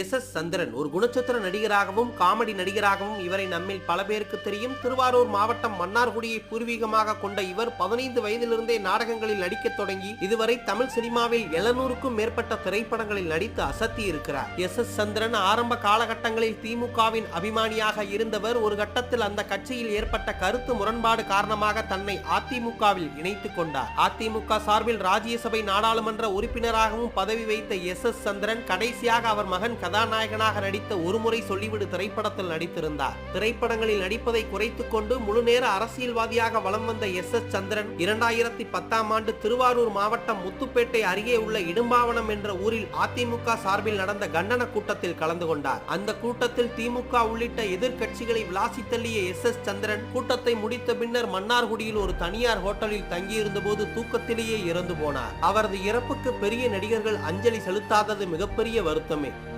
S S சந்திரன். ஒரு குணச்சித்திர நடிகராகவும் comedy நடிகராகவும் இவரை நம்மில் பல பேருக்கு தெரியும். திருவாரூர் மாவட்டம் மன்னார்குடியை பூர்வீகமாக கொண்ட இவர் பதினைந்து வயதிலிருந்தே நாடகங்களில் நடிக்கத் தொடங்கி இதுவரை தமிழ் சினிமாவில் எழுநூறுக்கும் மேற்பட்ட திரைப்படங்களில் நடித்து அசத்தி இருக்கிறார். எஸ் எஸ் சந்திரன் ஆரம்ப காலகட்டங்களில் திமுகவின் அபிமானியாக இருந்தவர் ஒரு கட்டத்தில் அந்த கட்சியில் ஏற்பட்ட கருத்து முரண்பாடு காரணமாக தன்னை அதிமுகவில் இணைத்துக் கொண்டார். அதிமுக சார்பில் ராஜ்யசபை நாடாளுமன்ற உறுப்பினராகவும் பதவி வைத்த எஸ் எஸ் சந்திரன் கடைசியாக அவர் மகன் கதாநாயகனாக நடித்த ஒருமுறை சொல்லிவிடு திரைப்படத்தில் நடித்திருந்தார். திரைப்படங்களில் நடிப்பதை குறைத்துக் கொண்டு முழுநேர அரசியல்வாதியாக வலம் வந்த எஸ். எஸ். சந்திரன் இரண்டாயிரத்தி பத்தாம் ஆண்டு திருவாரூர் மாவட்டம் முத்துப்பேட்டை அருகே உள்ள இடும்பாவனம் என்ற ஊரில் அதிமுக சார்பில் நடந்த கண்டன கூட்டத்தில் கலந்து கொண்டார். அந்த கூட்டத்தில் திமுக உள்ளிட்ட எதிர்க்கட்சிகளை விளாசி தள்ளிய எஸ். எஸ். சந்திரன் கூட்டத்தை முடித்த பின்னர் மன்னார்குடியில் ஒரு தனியார் ஹோட்டலில் தங்கியிருந்த போது தூக்கத்திலேயே இறந்து போனார். அவரது இறப்புக்கு பெரிய நடிகர்கள் அஞ்சலி செலுத்தாதது மிகப்பெரிய வருத்தமே.